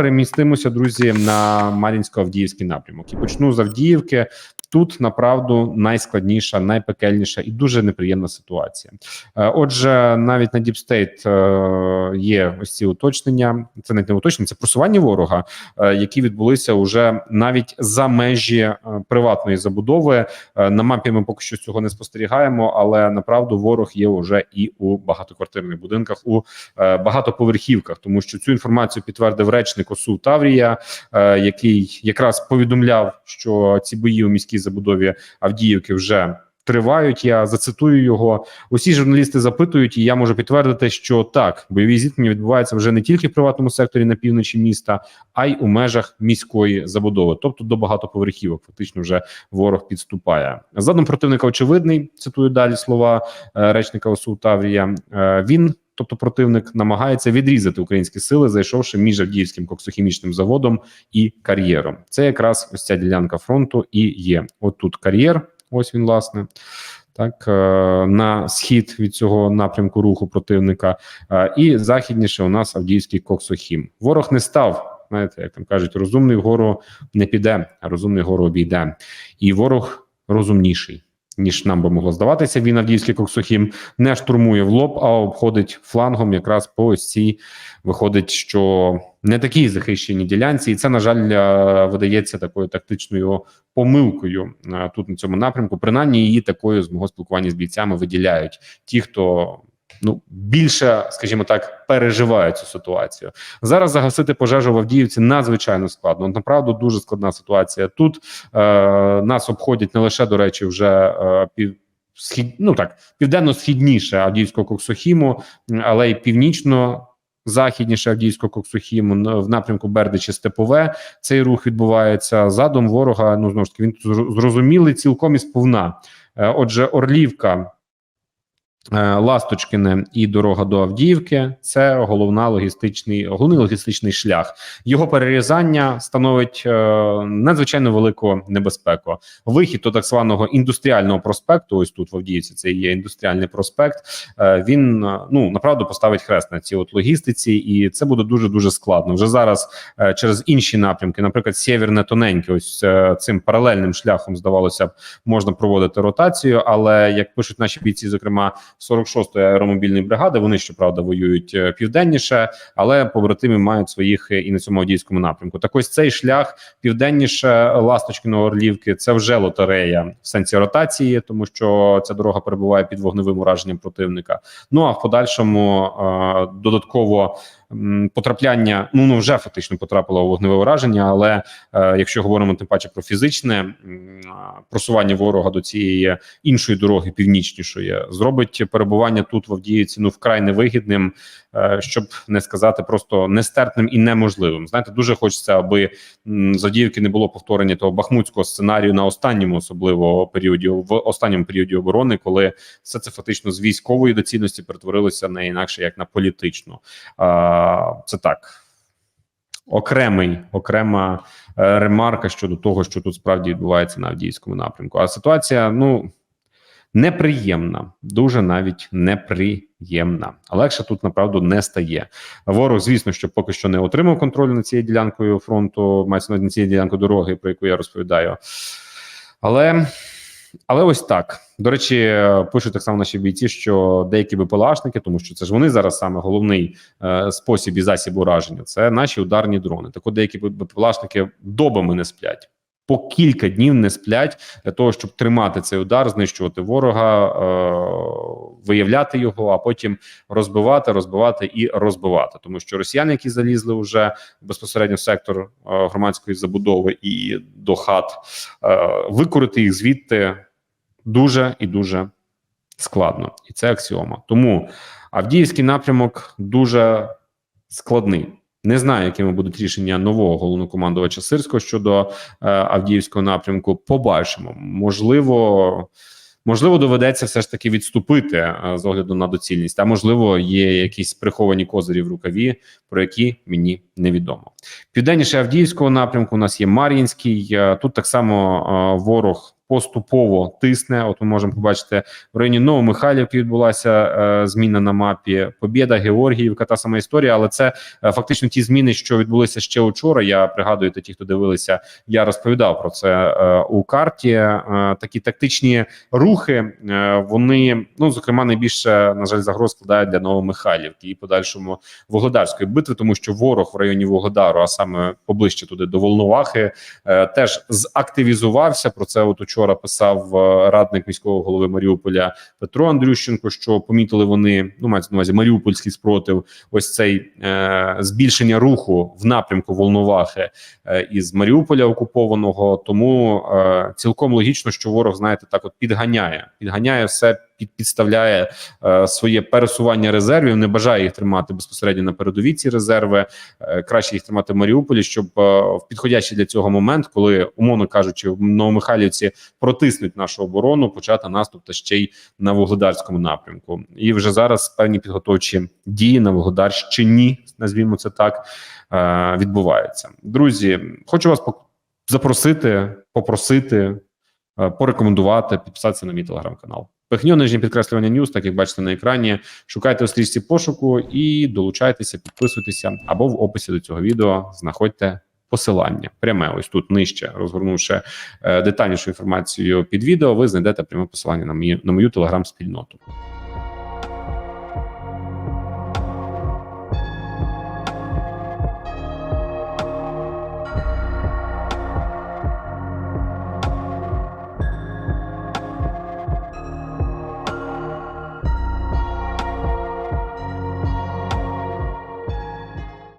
перемістимося, друзі, на Мар'їнсько-Авдіївський напрямок і почну з Авдіївки. Тут направду найскладніша, найпекельніша і дуже неприємна ситуація. Е, Отже, навіть на Діпстейт є ось ці уточнення. Це не уточнення, це просування ворога, е, які відбулися уже навіть за межі е, приватної забудови. На мапі ми поки що цього не спостерігаємо, але направду ворог є вже і у багатоквартирних будинках, у багатоповерхівках, тому що цю інформацію підтвердив речник ОСУ Таврія, який якраз повідомляв, що ці бої у міській забудові Авдіївки вже. Тривають, я зацитую його. Усі журналісти запитують, і я можу підтвердити, що так, бойові зіткнення відбуваються вже не тільки в приватному секторі на півночі міста, а й у межах міської забудови, тобто до багатоповерхівок. Фактично, вже ворог підступає. Задум противника очевидний. Цитую далі слова е, речника ОСУ Таврія. Е, він. Тобто противник намагається відрізати українські сили, зайшовши між Авдіївським коксохімічним заводом і кар'єром. Це якраз ось ця ділянка фронту і є. От тут кар'єр, ось він, власне. Так, е, на схід від цього напрямку руху противника, е, і західніше у нас Авдіївський коксохім. Ворог не став. Знаєте, як там кажуть, розумний вгору не піде, а розумний вгору обійде. І ворог розумніший ніж нам би могло здаватися. Він Авдіївський коксохім не штурмує в лоб, а обходить флангом якраз по ось цій виходить, що не такій захищені ділянці, і це на жаль е, видається такою тактичною помилкою е, тут на цьому напрямку. Принаймні її такою з мого спілкування з бійцями виділяють ті, хто. Ну, більше, скажімо так, переживають цю ситуацію зараз. Загасити пожежу в Авдіївці надзвичайно складно. Направду дуже складна ситуація. Тут е, нас обходять не лише до речі, вже е, схід, ну так південно-східніше Авдіївського коксохіму, але й північно. Західніше Авдіївського коксохіму в напрямку Бердичі Степове цей рух відбувається задум ворога. Ну знову ж таки він зрозумілий цілком і сповна. Е, Отже, Орлівка, Ласточкине і дорога до Авдіївки це головна логістичний, головний логістичний шлях. Його перерізання становить е, надзвичайно велику небезпеку. Вихід до так званого індустріального проспекту. Ось тут в Авдіївці це є індустріальний проспект. Е, він е, ну направду поставить хрест на цій от логістиці, і це буде дуже дуже складно. Вже зараз е, через інші напрямки, наприклад, сєвєрне тоненьке, ось е, цим паралельним шляхом здавалося б, можна проводити ротацію. Але як пишуть наші бійці, зокрема 46-ї аеромобільної бригади, вони щоправда воюють е, південніше, але побратими мають своїх е, і на цьому одійському напрямку. Так ось цей шлях південніше Ласточкиного Орлівки це вже лотерея в сенсі ротації, тому що ця дорога перебуває під вогневим ураженням противника. Ну а в подальшому е, додатково потрапляння ну ну вже фактично потрапило у вогневе ураження. Але е, якщо говоримо тим паче про фізичне просування ворога до цієї іншої дороги, північнішої, зробить перебування тут в Авдіївці ну вкрай невигідним, е, щоб не сказати просто нестерпним і неможливим. Знаєте, дуже хочеться, аби з Авдіївки не було повторення того бахмутського сценарію на останньому, особливо періоді в останньому періоді оборони, коли все це фактично з військової доцільності перетворилося не інакше як на політичну. Це так. Окремий окрема е, ремарка щодо того, що тут справді відбувається на Авдіївському напрямку. А ситуація, ну неприємна, дуже навіть неприємна. Легше тут направду не стає. Ворог, звісно, що поки що не отримав контролю над цією ділянкою фронту, мається над цією ділянкою дороги, про яку я розповідаю. Але але ось так. До речі, пишуть так само наші бійці, що деякі БПЛАшники, тому що це ж вони зараз саме головний е, спосіб і засіб ураження. Це наші ударні дрони. Так от деякі БПЛАшники добами не сплять. По кілька днів не сплять для того, щоб тримати цей удар, знищувати ворога, е, виявляти його, а потім розбивати, розбивати і розбивати. Тому що росіяни, які залізли вже безпосередньо в сектор е, громадської забудови і до хат, е, викорити їх звідти дуже і дуже складно, і це аксіома. Тому Авдіївський напрямок дуже складний. Не знаю, якими будуть рішення нового головнокомандувача Сирського щодо е, Авдіївського напрямку. Побачимо, можливо. Можливо, доведеться все ж таки відступити е, з огляду на доцільність, а можливо, є якісь приховані козирі в рукаві, про які мені невідомо. Південніше Авдіївського напрямку у нас є Мар'їнський. Е, Тут так само е, ворог поступово тисне. От ми можемо побачити в районі Новомихайлівки відбулася е, зміна на мапі. Побєда, Георгіївка, та сама історія, але це е, фактично ті зміни, що відбулися ще учора. Я пригадую ті, хто дивилися, я розповідав про це е, у карті. Е, такі тактичні рухи е, вони ну зокрема найбільше на жаль загроз складають для Новомихайлівки і подальшому Вугледарської битви, тому що ворог в районі Вугледару, а саме поближче туди до Волновахи, е, теж закtivізувався. Про це от учора писав е, радник міського голови Маріуполя Петро Андрющенко. Що помітили вони ну мається на увазі Маріупольський спротив. Ось цей е, збільшення руху в напрямку Волновахи е, із Маріуполя окупованого. Тому е, цілком логічно, що ворог знаєте так, от підганяє, підганяє все. Під підставляє е, своє пересування резервів, не бажає їх тримати безпосередньо на передовій ці резерви. Е, краще їх тримати в Маріуполі, щоб е, в підходящий для цього момент, коли умовно кажучи, в Новомихайлівці протиснуть нашу оборону, почати наступ та ще й на вугледарському напрямку. І вже зараз певні підготовчі дії на Вугледарщині, назвімо це так, відбуваються. Друзі, хочу вас запросити, попросити, порекомендувати, підписатися на мій телеграм-канал. Пихньо нижнє підкреслювання Ньюс, так як бачите на екрані. Шукайте у стрічці пошуку і долучайтеся, підписуйтеся або в описі до цього відео знаходьте посилання. Пряме ось тут нижче, розгорнувши е, детальнішу інформацію під відео, ви знайдете пряме посилання на мою, на мою телеграм-спільноту.